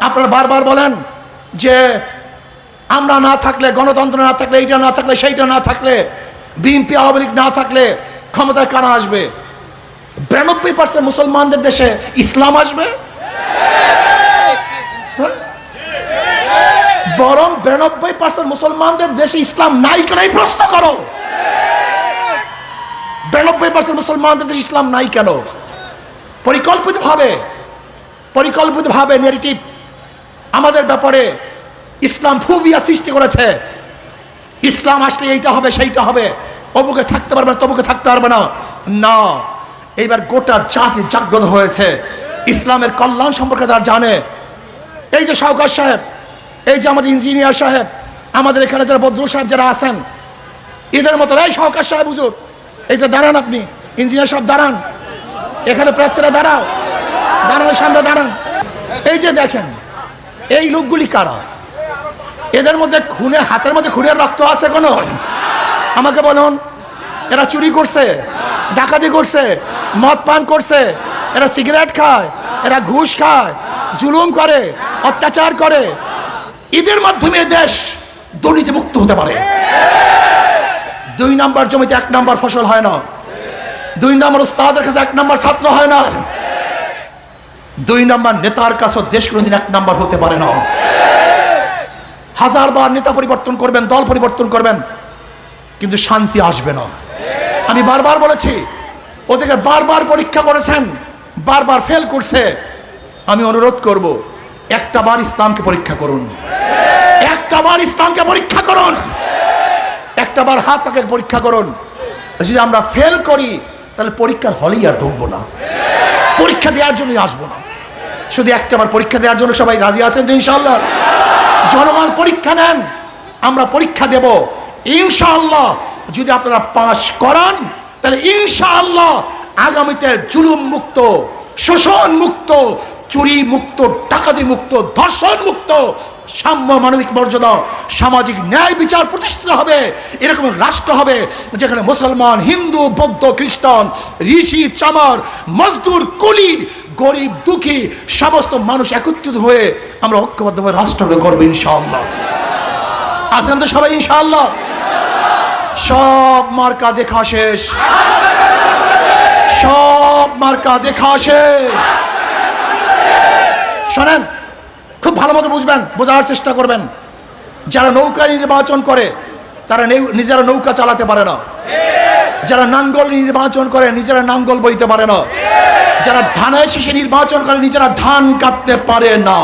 আপনারা বারবার বলেন যে আমরা না থাকলে, গণতন্ত্র না থাকলে, এইটা না থাকলে, সেইটা না থাকলে, বিএনপি, আওয়ামী লীগ না থাকলে ক্ষমতায় কারা আসবে? বিরানব্বই পার্সেন্ট মুসলমানদের দেশে ইসলাম আসবে? হ্যাঁ? বরং বিরানব্বই পার্সেন্ট মুসলমানদের দেশে ইসলাম নাই কেন? এই প্রশ্ন করো। বিরানব্বই পার্সেন্ট মুসলমানদের দেশে ইসলাম নাই কেন? পরিকল্পিতভাবে পরিকল্পিতভাবে নেগেটিভ আমাদের ব্যাপারে ইসলাম ফুবিয়া সৃষ্টি করেছে। ইসলাম আসলে এইটা হবে, সেইটা হবে। অমুকে থাকতে পারবে না, তমুকে থাকতে পারবে না। না, এইবার গোটা জাতি জাগ্রত হয়েছে। ইসলামের কল্যাণ সম্পর্কে তারা জানে। এই যে সাউকার সাহেব, এই যে আমাদের ইঞ্জিনিয়ার সাহেব, আমাদের এখানে যারা বদ্রু সাহেব যারা আছেন, এদের মতো এই সাউকার সাহেব হুজুর, এই যে দাঁড়ান আপনি, ইঞ্জিনিয়ার সাহেব দাঁড়ান। এখানে প্রার্থীরা দাঁড়াও। দাঁড়ানোর সামনে দাঁড়ান। এই যে দেখেন এই লোকগুলি কারা? এদের মধ্যে খুনে হাতের মধ্যে খুনের রক্ত আছে কোনো? আমাকে বলুন, এরা চুরি করছে, ডাকাতি করছে, মদ পান করছে, এরা সিগারেট খায়, এরা ঘুষ খায়, জুলুম করে, অত্যাচার করে। এদের মাধ্যমে দেশ দুর্নীতি মুক্ত হতে পারে। দুই নাম্বার জমিতে এক নাম্বার ফসল হয় না। দুই নাম্বার উস্তাদের কাছে এক নাম্বার ছাত্র হয় না। দুই নাম্বার নেতার কাছে দেশ কোনোদিন এক নাম্বার হতে পারে না। হাজারবার নেতা পরিবর্তন করবেন, দল পরিবর্তন করবেন, কিন্তু শান্তি আসবে না। আমি বারবার বলেছি, ওদেরকে বারবার পরীক্ষা করেছেন, বারবার ফেল করছে। আমি অনুরোধ করব, একটা বার ইসলামকে পরীক্ষা করুন। একটা বার ইসলামকে পরীক্ষা করুন। একটা বার হাত তাকে পরীক্ষা করুন। যদি আমরা ফেল করি, তাহলে পরীক্ষার হলেই আর ঢুকবো না। পরীক্ষা দেওয়ার জন্যই আসব না। শুধু একটা বার পরীক্ষা দেওয়ার জন্য সবাই রাজি আছেন তো ইনশাল্লাহ জনগণ পরীক্ষা নেন, আমরা পরীক্ষা দেব। ইনশাআল্লাহ, যদি আপনারা পাশ করান, তাহলে ইনশাআল্লাহ আগামীতে জুলুম মুক্ত, শোষণ মুক্ত, চুরি মুক্ত, ডাকাতি মুক্ত, ধর্ষণ মুক্ত, সাম্য মানবিক মর্যাদা, সামাজিক ন্যায় বিচার প্রতিষ্ঠিত হবে। এরকম রাষ্ট্র হবে যেখানে মুসলমান, হিন্দু, বৌদ্ধ, খ্রিস্টান, ঋষি, চামার, মজদুর, কুলি গরিব, দুঃখী, সমস্ত মানুষ একত্রিত হয়ে আমরা ঐক্যবদ্ধভাবে রাষ্ট্রকে করব ইনশাআল্লাহ। আছেন তো সবাই ইনশাআল্লাহ? সব মার্কা দেখা শেষ। সব মার্কা দেখা শেষ। শোনেন, খুব ভালো মতো বুঝবেন, বোঝার চেষ্টা করবেন। যারা নৌকা নির্বাচন করে, তারা নিজেরা নৌকা চালাতে পারে না। যারা নাঙ্গল নির্বাচন করে, নিজেরা নাঙ্গল বইতে পারে না। যারা ধানের শীষে নির্বাচন করে নিজেরা ধান কাটতে পারে না।